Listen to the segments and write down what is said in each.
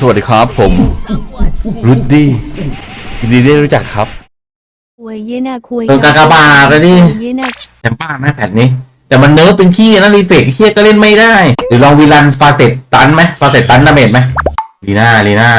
สวัสดีครับผม รุดดี้ยินดีได้รู้จักครับควยเยนะคุยกักากบาทเลยนี่แต่บ้าแม่แผ่นนี้ แต่มันเนิร์ฟเป็นขี้นะรีเฟกเขียก็เล่นไม่ได้ หรือลองวีรันฟาเต็ดตันไหมฟาเต็ดตันดาเมจไหมลีน่าลีน่า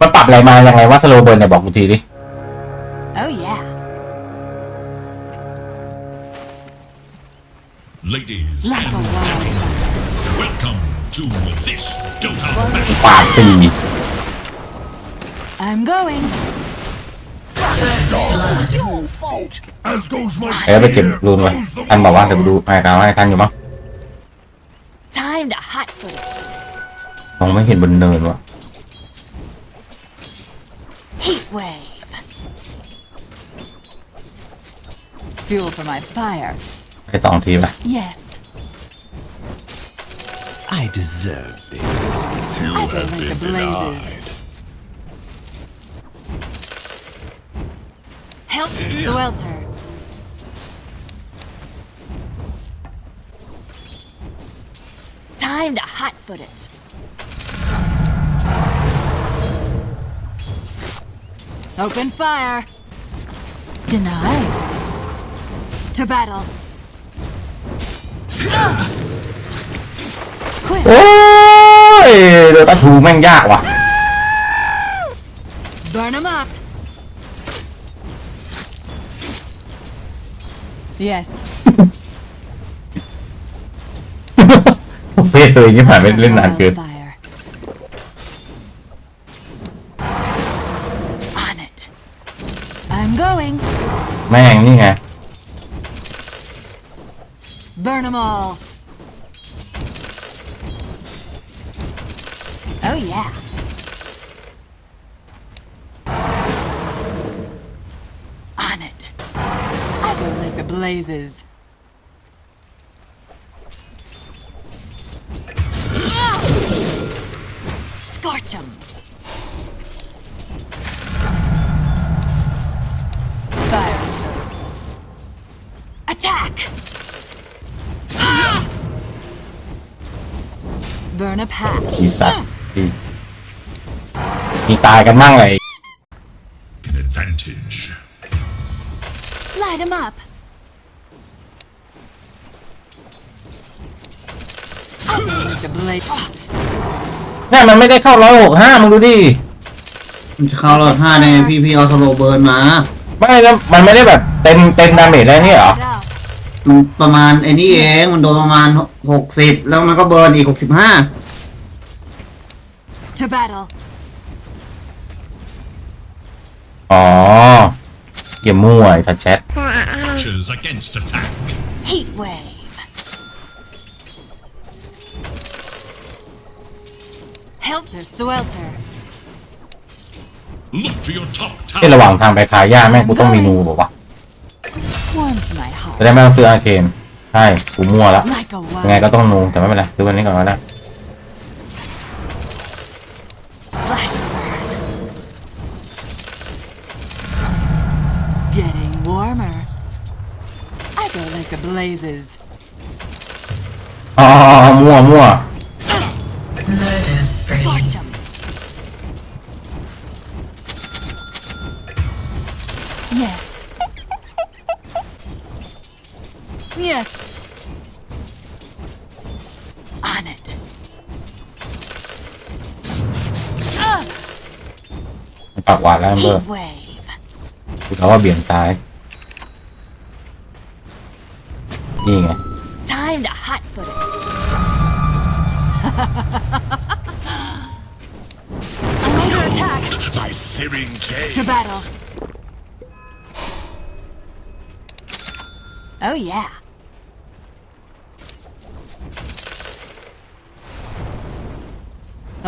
มันปรับอะไรมาอย่างไรว่าสโลเบิร์นเนี่ยบอกกูทีดิโอ้ยย h Ladies and gentlemen เอ้ยไปเก็บรูนไว้ท่นบอกว่าเดี๋ยวดูไปกาวให้ท่านอยู่มั้งมองไม่เห็นบนเนินวะ Heat wave Fuel for my fire ไปสองทีไป Yes I deserve this. You I have been denied. Help Swelter. Time to hotfoot it. Open fire. Denied. To battle. โอ้ยเดือดถูแม่งยากว่ะ Burn them up. Yes. เพตัวเองที่ผ่านไปเล่นนานเกินแม่งนี่ไง Burn them all. Oh yeah. On it. I go like the blazes. Scorch em. Fire shots. Attack! Burn a pack. Use that. มีตายกันมั่งเลย up. เนี่ยมันไม่ได้เข้าร้อยหกห้ามึงดูดิ มันจะเข้ารอยห้าในพี่พี่เอาสโลเบิร์นมา ไม่แล้วมันไม่ได้แบบเต็ม เต็มดาเมจได้วนี่เหรอ มันประมาณไอ้นี่เอง มันโดนประมาณหกสิบแล้วมันก็เบิร์นอีกหกสิบห้า To battle. Oh, you're m ั่วไอ้สัตว a แชท c h e r s against attack. Heat wave. Helter swelter. Look to your top tower. ระหว่างทางไปขายยาแม่กูต้องมีนูบอกว่าจะได้ไม่ต้องซื้ออาเคนใช่กูมั่วละ l ไงก็ต้องนูแต่ไม่เป็นไรซื้อวันนี้ก่อนก็ได้ Go like the blazes. Ah, oh, moi, moi. Murder Yes. yes. On it. นี่ไง Time to hot foot it. I'm under attack. My searing Jade. To battle. Oh yeah.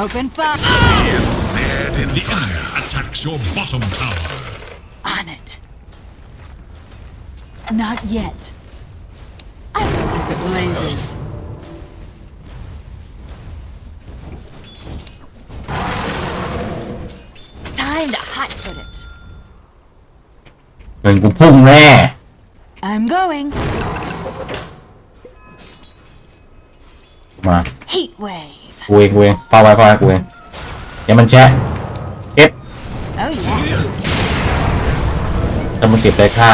Open fire. snared in the fire. Attacks your bottom tower. On it. Not yet. blazes. Time to hot foot it. Mình cũng phun ra. I'm going. Mà. Heat wave. Quyền quyền, phao bài phao bài quyền. Để mình che. Tiếp. Oh yeah. Cho mình kịp đây kha.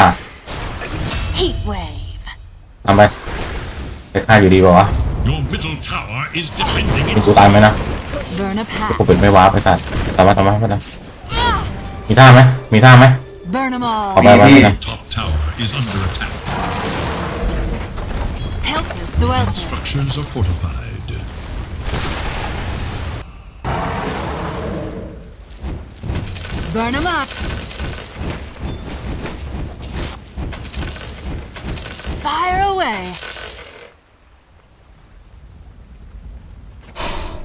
Heat wave. Làm đây. จะฆ่าอยู่ดีป่าวะมีกูตายไหมนะกูเปิดไม่ว้าไปสัตว์ ตามมาตามมาไปนะมีท่าไหมมีท่าไหมออกไปไปนะไฟ away!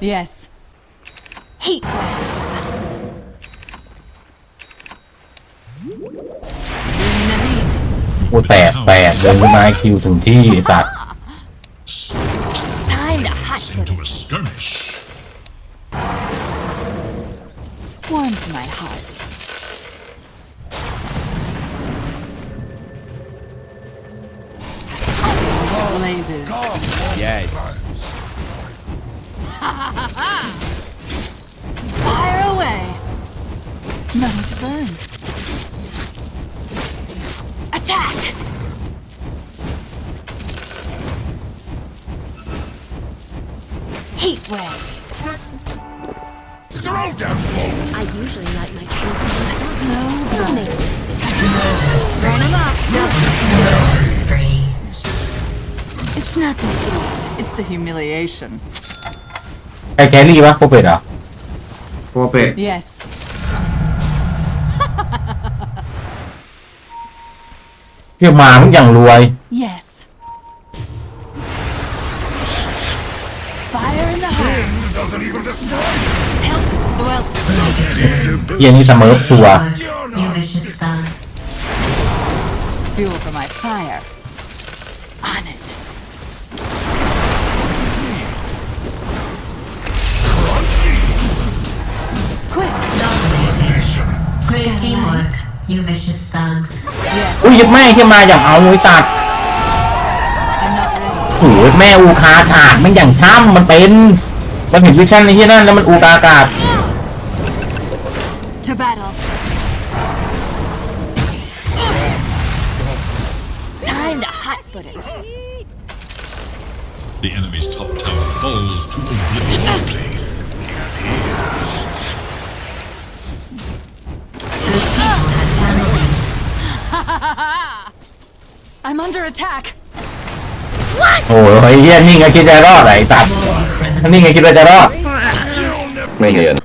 Yes. Heat wave. What that that my kill to the Time to hush into a skirmish. Warms my heart. Blazes. Yes. your own damn fault! I usually like my trees to be slow, but make this. Run him up, It's not the hate, it's the humiliation. Cái kém gì bác cô Việt à? Cô Yes. Kìa mà cũng chẳng lùi. ยังมีเสมอชัวอุ้ยแม่ที่มาอย่างเอาไน้่สัตว์โอ้ยแม่อูคาขาดมันอย่างช้ำมันเป็นันเห็นวิชั่นในที่นั่นแล้วมันอุกาอากาศโอ้ยเฮียนี่ก็คิดจะรอดไอ้ตัดนี่ไงคิดว่าจะรอดไม่เห็น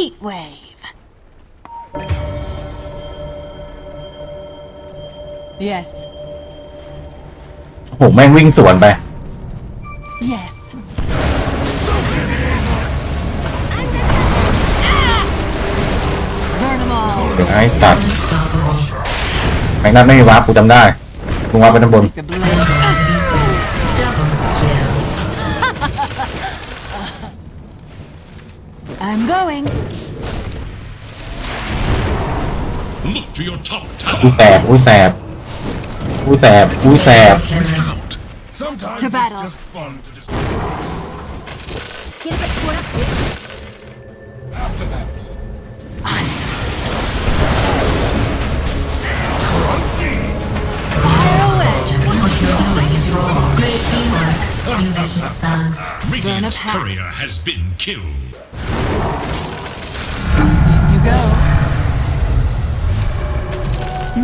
Heat wave. Yes. โอ้โหแม่งวิ่งสวนไป Yes. เดี๋ยวให้ตัดแม่งนั่นไม่มีวาร์ปกูจำได้มึงวาร์ปไปด้านบน I'm going. Look to your top อุ้ย tower. แสบอุ้ยแสบอุ้ยแสบอุ้ยแสบ Out. Sometimes To battle. it's just fun to just. Get the quarter. After that, crunchy. Fire away. What vicious thugs. Radiant's courier has been killed.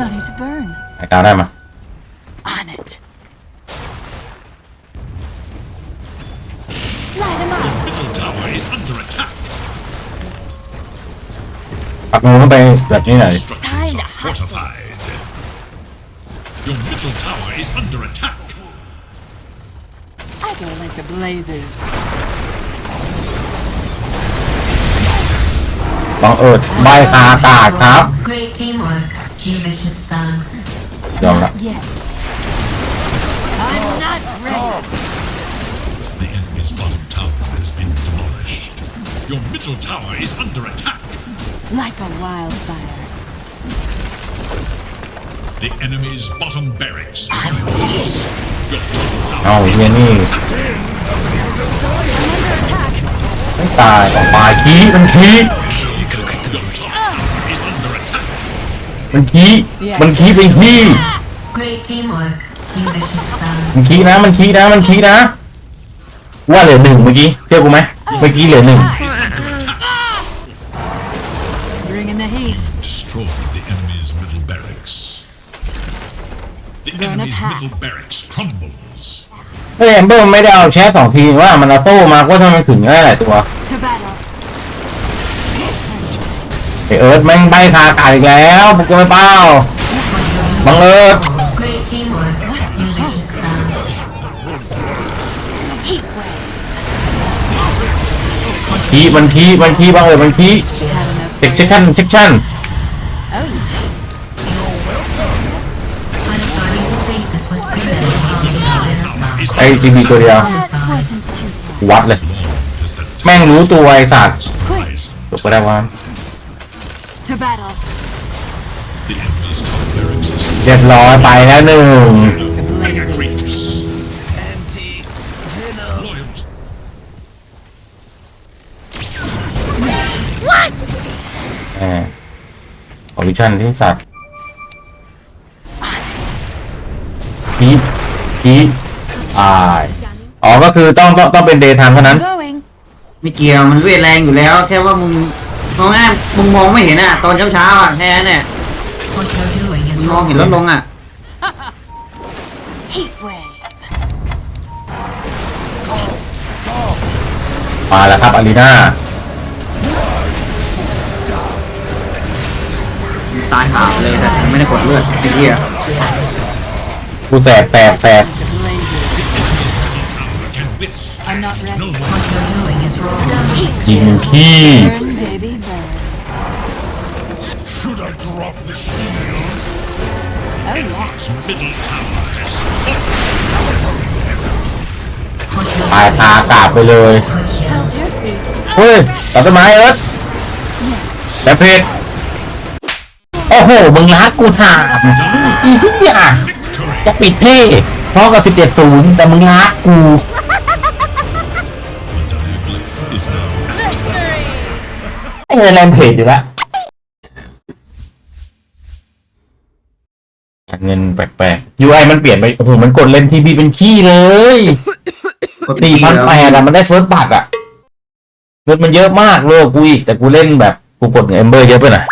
Money to burn. I got ammo. On it. Light him up. The middle tower is under attack. I ปักมือต้องไปแบบนี้หน่อย Structures are fortified. Your middle tower is under attack. I don't like the blazes. บังเอิญใบคาอากาศครับ Great teamwork vicious thugs. No, not, not yet. I'm not ready. The enemy's bottom tower has been demolished. Your middle tower is under attack. Like a wildfire. The enemy's bottom barracks coming for oh, is under attack. i มันขี้มันขี้ไปขี้มันขี้นะมันขี้นะมันขี้นะว่าเหลือหนึ่งเมื่อกี้เจื่อกูไหมเมื่อกี้เหลือหนึ่งแอมเบอร์ไม่ได้เอาแช่สองทีว่ามันเอาโซ่มาก็ทำไมถึงได้หลายตัวไอเอิร์ธแม่งใบคาีกแล้วพวกกูไม่เป้าบังเอิร์ธทีมันทีมันทีบังเอิธมันทีเช็คชั่นเช็คชั่นไอซีบีตัวเดียววัดเลย แม่งรู้ตัวไอสัตว์ตกไปได้วะาเรียบร้อยไปแล้วหนึ่งเออโอวิชั่นที่สักพีพีอายอ๋อก็คือต้องต้องต้องเป็นเดย์ไทม์เท่านั้น ไม่เกี่ยวมันเวทแรงอยู่แล้วแค่ว่ามึงมอง่มึงมองไม่เห็นอ่ะ ตอนเช้าๆอ่ะแค่นั้นแหละมองเห็นลดลงอ่ะมาแล้วครับอารีนาตายหาเลยแต่ไม่ได้กดเลือดไอเหี้ยกูแสบแสบแสบยิงพี Drop the shield. Oh, y e a h s yeah. middle tower has ตายตากากาศไปเลย เฮ้ย ตัดต้นไม้เอิร์ธแต่เพชรโอ้โหมึงรัดกูถาม อีที่อยากจะปิดเท่พร้อมกับสิบเจ็ดศูนย์แต่มึงรัดกูไอ้เรนเพจอยู่แล้วเงินแปลกๆ UI มันเปลี่ยนไปโอ้โหมันกดเล่นทีวีเป็นขี้เลยตีพันแปดอะมันได้เฟิร์สบัตรอะเงินมันเยอะมากโลกกูอีก แต่กูเล่นแบบกูกดเอมเบอร์เยอะไปหน่อย